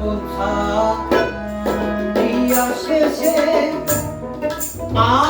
বোঝা দিয়া শেষে আ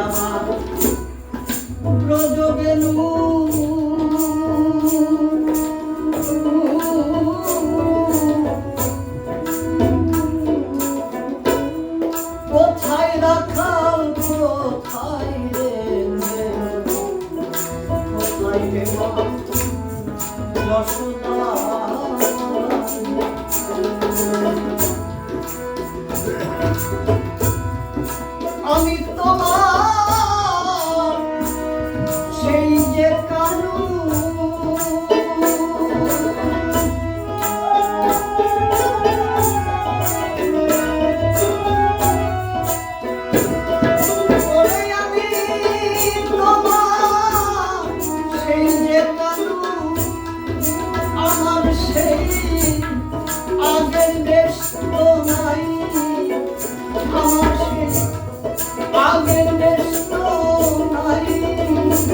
আমার প্রযোগে নূর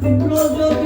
불러줘